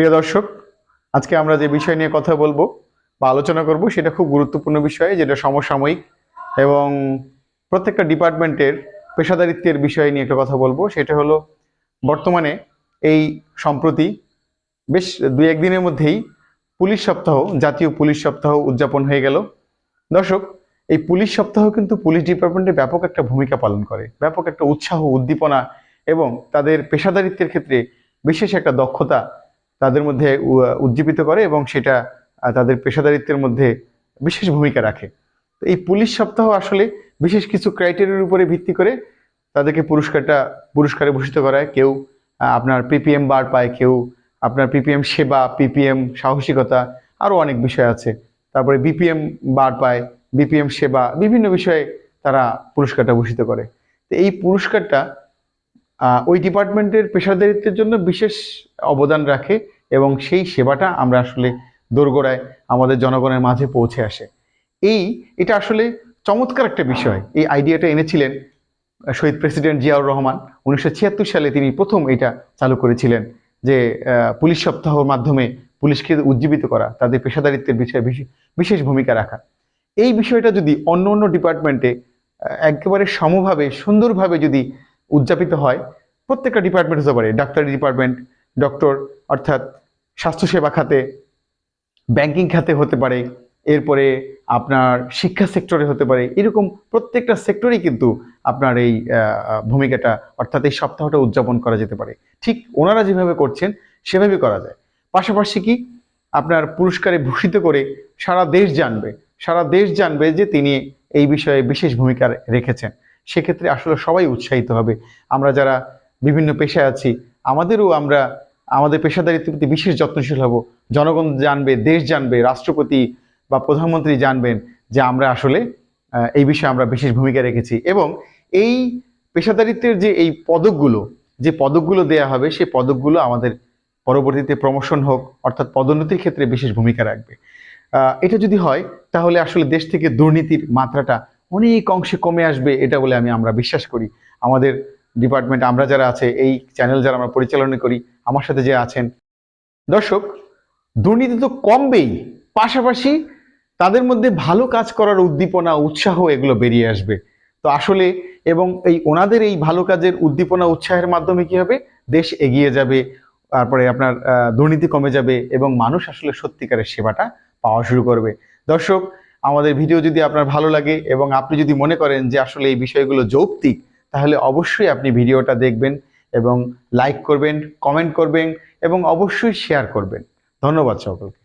প্রিয় দর্শক, আজকে আমরা যে বিষয় নিয়ে কথা বলব বা আলোচনা করব সেটা খুব গুরুত্বপূর্ণ বিষয়, যেটা সমসাময়িক এবং প্রত্যেকটা ডিপার্টমেন্টের পেশাদারিত্বের বিষয় নিয়ে একটা কথা বলব। সেটা হলো, বর্তমানে এই সম্প্রতি বেশ দুই একদিনের মধ্যেই পুলিশ সপ্তাহ, জাতীয় পুলিশ সপ্তাহ উদযাপন হয়ে গেল। দর্শক, এই পুলিশ সপ্তাহ কিন্তু পুলিশ ডিপার্টমেন্টে ব্যাপক একটা ভূমিকা পালন করে, ব্যাপক একটা উৎসাহ, উদ্দীপনা এবং তাদের পেশাদারিত্বের ক্ষেত্রে বিশেষ একটা দক্ষতা তাদের মধ্যে উজ্জীবিত করে এবং সেটা তাদের পেশাদারিত্বের মধ্যে বিশেষ ভূমিকা রাখে। তো এই পুলিশ সপ্তাহ আসলে বিশেষ কিছু ক্রাইটেরিয়ার উপরে ভিত্তি করে তাদেরকে পুরস্কারটা, পুরস্কারে ভূষিত করায়। কেউ আপনার পিপিএম বার পায়, কেউ আপনার পিপিএম সেবা, পিপিএম সাহসিকতা আরও অনেক বিষয় আছে। তারপরে বিপিএম বার পায়, বিপিএম সেবা, বিভিন্ন বিষয়ে তারা পুরস্কারটা ভূষিত করে। তো এই পুরস্কারটা ওই ডিপার্টমেন্টের পেশাদারিত্বের জন্য বিশেষ অবদান রাখে এবং সেই সেবাটা আমরা আসলে দোরগোড়ায় আমাদের জনগণের মাঝে পৌঁছে আসে। এই, এটা আসলে চমৎকার একটা বিষয়। এই আইডিয়াটা এনেছিলেন শহীদ প্রেসিডেন্ট জিয়াউর রহমান। উনিশশো ছিয়াত্তর সালে তিনি প্রথম এটা চালু করেছিলেন যে পুলিশ সপ্তাহর মাধ্যমে পুলিশকে উজ্জীবিত করা, তাদের পেশাদারিত্বের বিষয়ে বিশেষ- বিশেষ ভূমিকা রাখা। এই বিষয়টা যদি অন্য অন্য ডিপার্টমেন্টে একেবারে সমভাবে, সুন্দরভাবে যদি উদযাপিত হয় প্রত্যেকটা ডিপার্টমেন্ট হতে পারে, ডাক্তারি ডিপার্টমেন্ট ডক্টর অর্থাৎ স্বাস্থ্যসেবা খাতে ব্যাংকিং খাতে হতে পারে, এরপরে আপনার শিক্ষা সেক্টরে হতে পারে, এরকম প্রত্যেকটা সেক্টরেই কিন্তু আপনার এই ভূমিকাটা, অর্থাৎ এই সপ্তাহটা উদযাপন করা যেতে পারে। ঠিক ওনারা যেভাবে করছেন সেভাবে করা যায়। পাশাপাশি কি, আপনার পুরস্কারে ভূষিত করে সারা দেশ জানবে, সারা দেশ জানবে যে তিনি এই বিষয়ে বিশেষ ভূমিকা রেখেছেন। সেক্ষেত্রে আসলে সবাই উৎসাহিত হবে। আমরা যারা বিভিন্ন পেশায় আছি, আমাদেরও আমরা, আমাদের পেশাদারিত্বের প্রতি বিশেষ যত্নশীল হব। জনগণ জানবে, দেশ জানবে, রাষ্ট্রপতি বা প্রধানমন্ত্রী জানবেন যে আমরা আসলে এই বিষয়ে আমরা বিশেষ ভূমিকা রেখেছি। এবং এই পেশাদারিত্বের যে এই পদকগুলো, যে পদকগুলো দেয়া হবে সেই পদকগুলো আমাদের পরবর্তীতে প্রমোশন হোক, অর্থাৎ পদোন্নতির ক্ষেত্রে বিশেষ ভূমিকা রাখবে। এটা যদি হয়, তাহলে আসলে দেশ থেকে দুর্নীতির মাত্রাটা অনেক অংশে কমে আসবে এটা বলে আমি আমরা বিশ্বাস করি। আমাদের ডিপার্টমেন্ট আমরা যারা আছে, এই চ্যানেল যারা আমরা পরিচালনা করি, আমার সাথে যে আছেন। দর্শক, দুর্নীতি তো কমবেই, পাশাপাশি তাদের মধ্যে ভালো কাজ করার উদ্দীপনা, উৎসাহ এগুলো বেরিয়ে আসবে। তো আসলে এবং এই ওনাদের এই ভালো কাজের উদ্দীপনা, উৎসাহের মাধ্যমে কি হবে? দেশ এগিয়ে যাবে, তারপরে আপনার দুর্নীতি কমে যাবে এবং মানুষ আসলে সত্যিকারের সেবাটা পাওয়া শুরু করবে। দর্শক আমাদের ভিডিও যদি আপনার ভালো লাগে এবং আপনি যদি মনে করেন যে আসলে এই বিষয়গুলো যৌক্তিক, তাহলে অবশ্যই আপনি ভিডিওটা দেখবেন এবং লাইক করবেন কমেন্ট করবেন এবং অবশ্যই শেয়ার করবেন। ধন্যবাদ সকলকে।